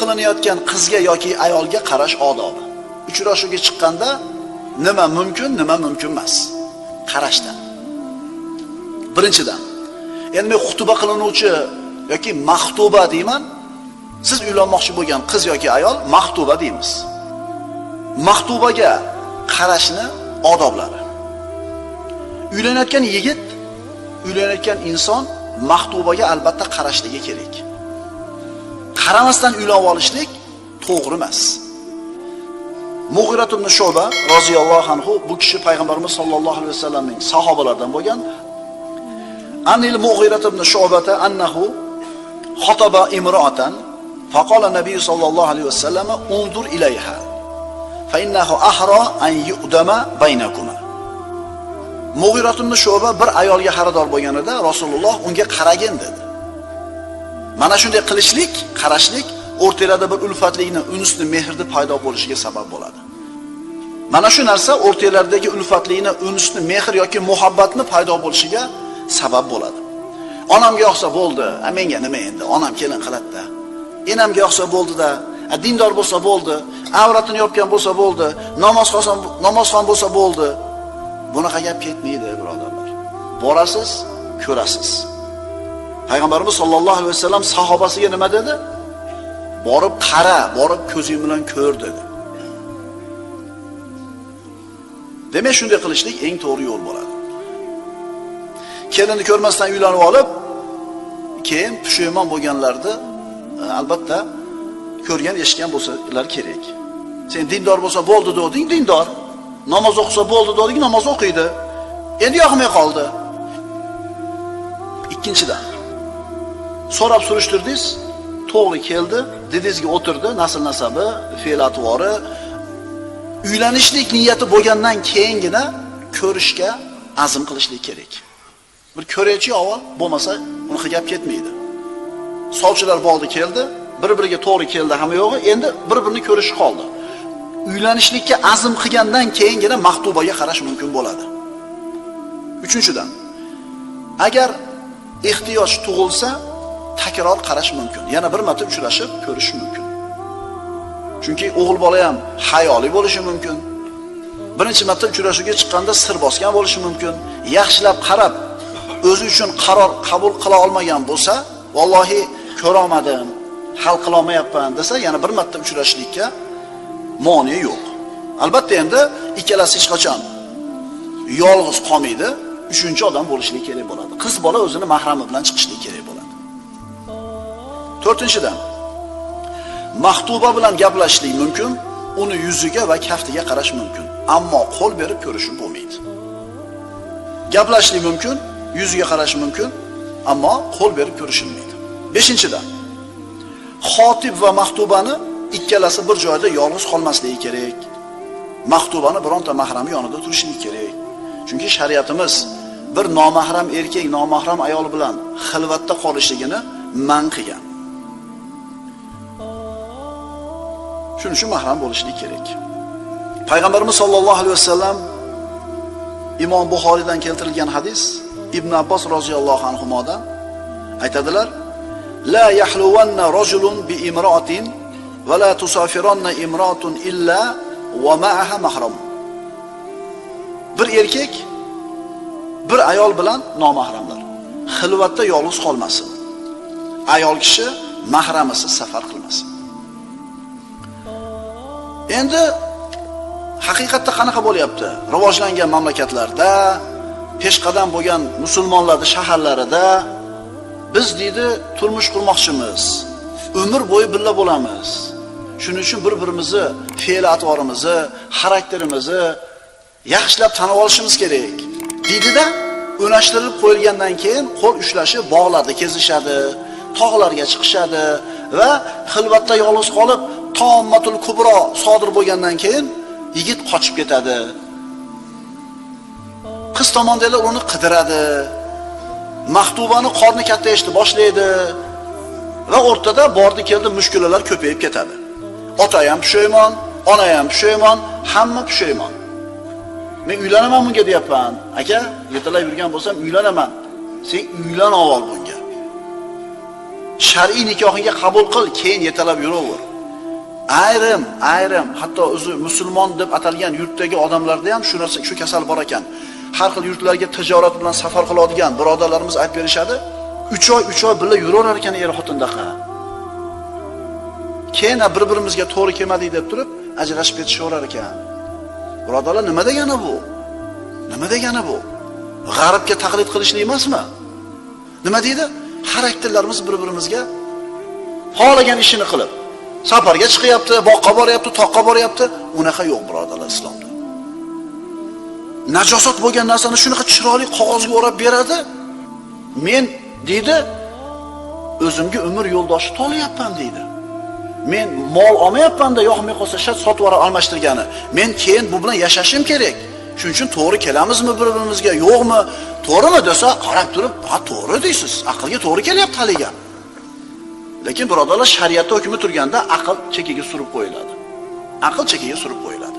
qilinayotgan qizga yoki ayolga qarash odobi. Uchrashuvga chiqqanda nima mumkin, nima mumkin emas. Qarashdan. Birinchidan, endi men xutba qilinuvchi yoki maxtuba deyman. Siz uylanmoqchi bo'lgan qiz yoki ayol maxtuba deymiz. Maxtubaga qarashni odoblari. Uylanayotgan yigit, uylanayotgan inson maxtubaga albatta qarashligi kerak. Qaramasdan uylanib olishlik to'g'ri emas. Mug'irat ibn Shuba roziyallohu anhu bu kishi payg'ambarimiz sollallohu alayhi vasallamning sahobalaridan bo'lgan. Anil Mug'irat ibn shobata annahu xotaba imro'atan faqala nabiy sollallohu alayhi vasallam undur ilayha fa innahu ahro an yu'dama baynakuma. Mug'irat ibn shoba bir ayolga xaridor bo'lganida Rasululloh unga qaragin dedi. Mana shunday qilishlik, qarashlik o'rtalarda bir ulfatlikni, unisni, mehrni paydo bo'lishiga sabab bo'ladi. Mana shu narsa o'rtalardagi ulfatlikni, unisni, mehr yoki muhabbatni paydo bo'lishiga sabab bo'ladi. Onamga yoqsa bo'ldi, a menga nima endi? Onam kelin qiladi-da. Enamga yoqsa bo'ldi-da, a dindor bo'lsa bo'ldi, avratini yopgan bo'lsa bo'ldi, namoz qilsa, namozxon bo'lsa bo'ldi. Bunaqa gap ketmaydi, birodarlar. Borasiz, ko'rasiz. Payg'ambarimiz sollallohu alayhi vasallam sahobasiga nima dedi? Borib qara, borib ko'zing bilan ko'r dedi. Demak, shunday qilishlik eng to'g'ri yo'l bo'ladi. Kelinni ko'rmasdan uylanib olib, keyin pushaymon bo'lganlarni e, albatta ko'rgan, eshitgan bo'lsalar kerak. Sen dindor bo'lsa bo'ldi deding, dindor. Namoz o'qisa bo'ldi deding, namoz o'qiydi. Endi yoqmay qoldi. Ikkinchidan so'rab surishtirdingiz, to'g'ri keldi, didingizga o'tirdi, nasl nasabi, fe'l atvori, uylanishlik niyati bo'lgandan keyingina ko'rishga azm qilishlik kerak. Bir ko'raychi avval, bo'lmasa unaqa gap ketmaydi. Sovchilar bo'ldi keldi, bir-biriga to'g'ri keldi hamma yo'g'i, endi bir-birini ko'rish qoldi. Uylanishlikka azm qilgandan keyingina maxtubaga qarash mumkin bo'ladi. Uchinchidan, agar ehtiyoj tug'ilsa, takror qarash mumkin. Yana bir marta uchrashib ko'rish mumkin. Chunki o'g'il bola ham hayoli bo'lishi mumkin. Birinchi marta uchrashuvga chiqqanda sir bosgan bo'lishi mumkin. Yaxshilab qarab, o'zi uchun qaror qabul qila olmagan bo'lsa, vallohi ko'ra olmadim, hal qila olmayapman desa, yana bir marta uchrashlikka moni yo'q. Albatta endi ikkalasi hech qachon yolg'iz qolmaydi, uchinchi odam bo'lishligi kerak bo'ladi. Qiz bola o'zini mahrami bilan chiqishligi kerak bo'ladi. To'rtinchidan, maqtuba bilan gaplashishlik mumkin, uni yuziga va kaftiga qarash mumkin, ammo qo'l berib ko'rishib bo'lmaydi. Gaplashishlik mumkin, yuziga qarash mumkin, ammo qo'l berib ko'rishilmaydi. Beshinchidan, xotib va maqtubani ikkalasi bir joyda yolg'iz qolmasligi kerak. Maqtubani bironta mahrami yonida turishligi kerak. Chunki shariatimiz bir nomahram erkak nomahram ayol bilan xilvatda qolishligini man qilgan. Shuning uchun mahram bo'lishlik kerak. Payg'ambarimiz sollallohu alayhi vasallam Imom Buxoriydan keltirilgan hadis Ibn Abbos roziyallohu anhudan aytadilar: "La yahluvanna rajulun bi imroatin va la tusafiranna imroatun illa va ma'aha mahram." Bir erkak bir ayol bilan nomahramlar. Xilvatda yolg'iz qolmasin. Ayol kishi mahramisiz safar qilmasin. Endi haqiqatda qanaqa bo'lyapti? Rivojlangan mamlakatlarda, peshqadam bo'lgan musulmonlarning shaharlarida biz deydi turmush qurmoqchimiz. Umr bo'yi birga bo'lamiz. Shuning uchun bir-birimizni fe'l atvorimizni, xarakterimizni yaxshilab tanib olishimiz kerak. Deydida o'nashtirilib qo'yilgandan keyin qo'l ushlashib bog'larda kezishadi, tog'larga chiqishadi va xilvatda yolg'iz qolib tommatul kubro sodir bo'lgandan keyin yigit qochib ketadi. Qiz tomondagilar uni qidiradi. Maxtubani qorni katta kattayishni boshlaydi va o'rtada bordi keldi mushkulalar ko'payib ketadi. Ota ham pushaymon, ona ham pushaymon, hamma pushaymon. Men uylanaman bunga deyapman. Aka, ertalab yurgan bo'lsam uylanaman. Sen uylan avval bunga. Shar'iy nikohingga qabul qil, keyin ertalab yuraver. Ayrim ayrim hatto o'zi musulmon deb atalgan yurtdagi odamlarda ham shu narsa shu kasal bor ekan. Har xil yurtlarga tijorat bilan safar qiladigan birodarlarimiz aytib berishadi uch oy uch oy birga yuraverar ekan er xotindaqa. Keyin bir birimizga to'g'ri kelmadik deb turib ajrashib ketishaverar ekan. Birodarlar nima degani bu? Nima degani bu? G'arbga taqlid qilishlik emasmi? Nima deydi? Xarakterlarimiz bir birimizga xohlagan ishini qilib safarga chiqyapti boqqa boryapti toqqa boryapti. Unaqa yo'q birodarlar islomda. Najosat bo'lgan narsani shunaqa chiroyli qog'ozga o'rab beradi. Men deydi o'zimga umr yo'ldoshi to'layapman deydi. Men mol olmayapmanda yoqmay qolsa shat sotib yuborib almashtirgani. Men keyin bu bilan yashashim kerak. Shuning uchun to'g'ri kelamizmi bir birimizga yo'qmi? To'g'rimi desa qarab turib ha to'g'ri deysiz. Aqlga to'g'ri kelyapti haligi lekin birodarlar shariatda hukmi turganda aql chekiga surib qo'yiladi. Aql chekiga surib qo'yiladi.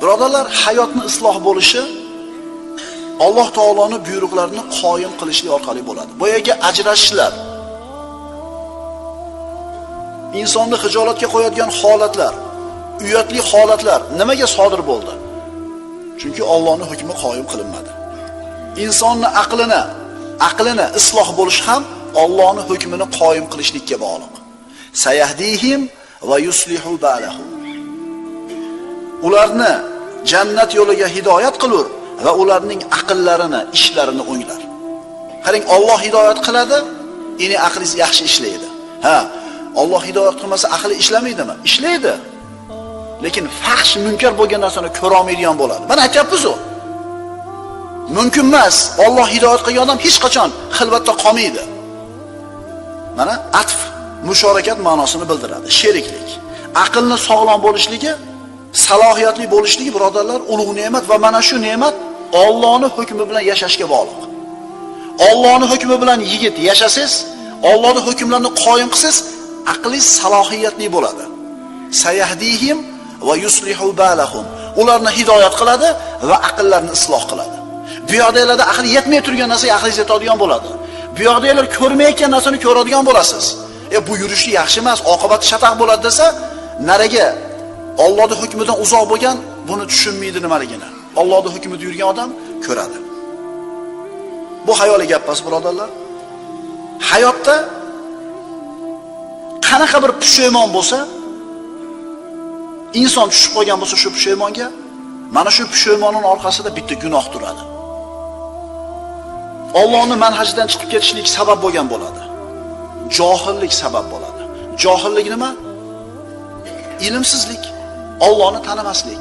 Birodarlar hayotni isloh bo'lishi alloh taoloni buyruqlarini qoyim qilishlik orqali bo'ladi. Boyagi ajrashishlar insonni hijolatga qo'yadigan holatlar uyatli holatlar nimaga sodir bo'ldi? Chunki Allohning hukmi qoyim qilinmadi. Insonni aqlini aqlini isloh bo'lish ham Allohning hukmini qoyim qilishlikka bog'liq. Sayahdihim va yuslihu balahum ularni jannat yo'liga hidoyat qilur va ularning aqllarini ishlarini o'nglar qarang Alloh hidoyat qiladi ini aqlingiz yaxshi ishlaydi. Ha Alloh hidoyat qilmasa aqli ishlamaydimi? Ishlaydi. Lekin fahsh munkar bo'lgan narsani ko'ra olmaydigan bo'ladi. Mana aytyapmiz u mumkin emas. Alloh hidoyat qilgan odam hech qachon xilvatda qolmaydi. Mana atf mushorakat ma'nosini bildiradi. Sheriklik aqlni sog'lom bo'lishligi salohiyatli bo'lishligi birodarlar ulug' ne'mat va mana shu ne'mat Allohning hukmi bilan yashashga bog'liq. Allohning hukmi bilan yigit yashasangiz Allohning hukmlarini qoyim qilsangiz aqlingiz salohiyatli bo'ladi. Sayahdihim va yuslihu balahum. Ularni hidoyat qiladi va aqllarini isloh qiladi. Bu yoqdagilarda aqli yetmay turgan narsaga aqlingiz yetadigan bo'ladi. Bu yoqdagilar ko'rmayotgan narsani ko'radigan bo'lasiz. E bu yurishni yaxshi emas oqibati shataq bo'ladi desa nariga Allohning hukmidan uzoq bo'lgan buni tushunmaydi nimaligini. Allohning hukmida yurgan odam ko'radi. Bu hayoliy gap emas birodarlar. Hayotda qanaqa bir pushaymon bo'lsa inson tushib qolgan bo'lsa shu pushaymonga mana shu pushaymonning orqasida bitta gunoh turadi. Allohning manhajidan chiqib ketishlik sabab bo'lgan bo'ladi. Johillik sabab bo'ladi. Johillik nima? Ilmsizlik Allohni tanimaslik.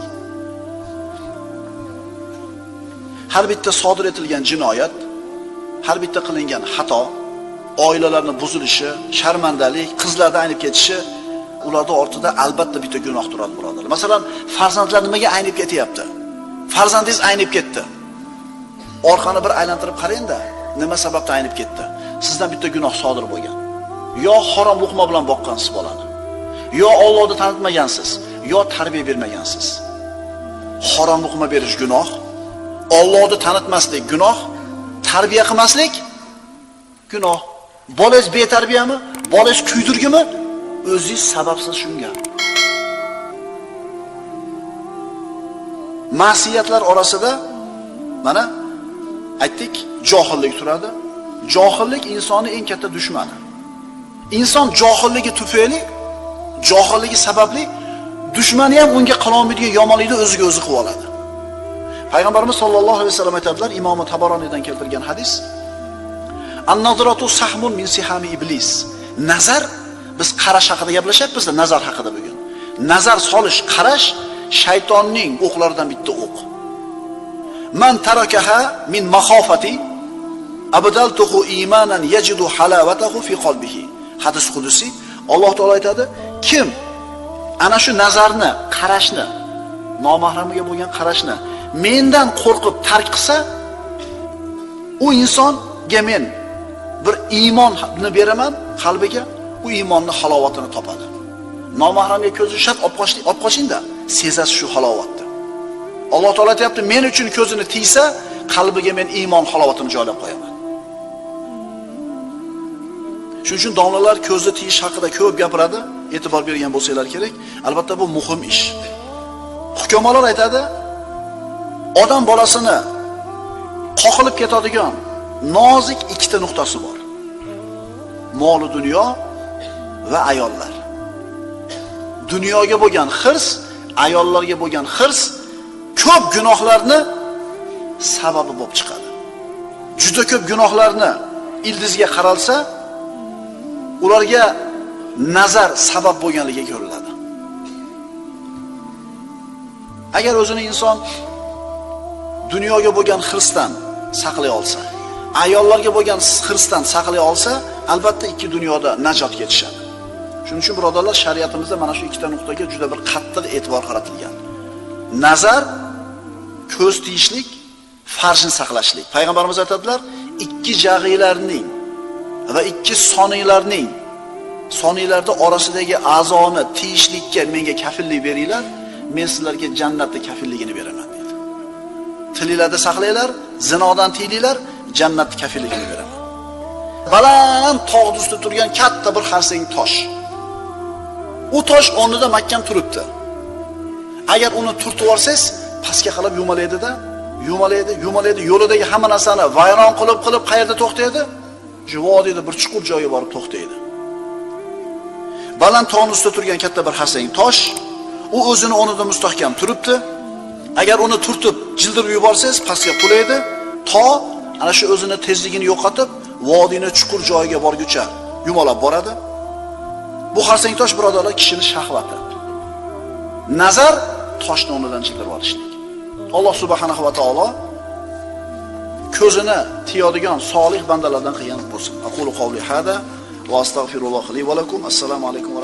Har bitta sodir etilgan jinoyat har bitta qilingan xato oilalarni buzilishi sharmandalik qizlarni aynib ketishi ularning ortida albatta bitta gunoh turadi birodarlar masalan farzandlar nimaga aynib ketyapti? Farzandingiz aynib ketdi. Orqani bir aylantirib qarangda nima sababdan aynib ketdi? Sizdan bitta gunoh sodir bo'lgan. Yo harom luqma bilan boqqansiz bolani yo Allohni tanitmagansiz yo tarbiya bermagansiz. Harom luqma berish gunoh Allohni tanitmaslik gunoh tarbiya qilmaslik gunoh. Bolangiz betarbiyami bolangiz kuydirgimi? O'zingiz sababsiz shunga. Ma'siyatlar orasida mana aytdik johillik turadi. Johillik insonni eng katta dushmani. Inson johilligi tufayli johilligi sababli dushmani ham unga qilolmaydigan yomonlikni o'ziga o'zi qilib oladi. Payg'ambarimiz sollallohu alayhi vasallam aytadilar Imom taboroniydan keltirgan hadis an-nazratu sahmun min sihami iblis. Nazar biz qarash haqida gaplashyapmiz nazar haqida bugun nazar solish qarash shaytonning o'qlaridan bitta o'q. Man tarakaha min mahofati abdaltuhu imanan yajidu halavatahu fi qalbihi. Hadis qudusiy Alloh taolo aytadi kim ana shu nazarni qarashni nomahramiga bo'lgan qarashni mendan qo'rqib tark qilsa u insonga men bir iymonni beraman qalbiga u iymonni halovatini topadi. Nomahramga ko'zni shart olib qochingda sezasiz shu halovat. Alloh taolo aytayapti, men uchun ko'zini tiysa qalbiga men iymon halovatini joylab qo'yaman Shuning uchun domlalar ko'zni tiyish haqida ko'p gapiradi, e'tibor bergan bo'lsanglar kerak. Albatta bu muhim ish. Hukumalar aytadi, odam bolasini qoqilib ketadigan nozik ikkita nuqtasi bor. Moli dunyo va ayollar. Dunyoga bo'lgan hirs, ayollarga bo'lgan hirs ko'p gunohlarni sababi bo'lib chiqadi. Juda ko'p gunohlarni ildizga qaralsa, ularga nazar sabab bo'lganligi ko'riladi. Agar o'zini inson dunyoga bo'lgan hirsdan saqlay olsa, ayollarga bo'lgan hirsdan saqlay olsa, albatta ikki dunyoda najot yetishadi. Shuning uchun birodarlar, shariatimizda mana shu ikkita nuqtaga juda bir qattiq e'tibor qaratilgan. Nazar ko'z tiyishlik, farzni saqlashlik. Payg'ambarimiz aytadilar, ikki jag'iylarning va ikki soniylarning soniylarda orasidagi a'zoni tiyishlikka menga kafillik beringlar, men sizlarga jannatni kafilligini beraman dedi. Tilinglarda saqlanglar, zinodan tiyilinglar, jannatni kafilligini beraman. Baland tog'ni ustida turgan katta bir xarsang tosh. U tosh o'rnida mahkam turibdi. Agar uni turtib yuborsangiz pastga qarab yumalaydi-da, yumalaydi, yumalaydi, yo'lidagi hamma narsani vayron qilib qilib qayerda to'xtaydi? Shu vodiyda bir chuqur joyga borib to'xtaydi. Baland tog'ni ustida turgan katta bir hasang tosh, u o'zini o'rnida mustahkam turibdi. Agar uni turtib, jildirib yuborsangiz, pastga qulaydi, to ana shu o'zini tezligini yo'qotib, vodiyni chuqur joyiga borguncha yumalab boradi. Bu xarsang tosh birodarlar kishini shahvati. Nazar toshni o'rnidan jildirib olishlik. Alloh subhanahu va taolo ko'zini tiyadigan solih bandalardan qilgan bo'lsin. Aqulu qawli hada va astagfirulloh li va lakum. Assalomu alaykum va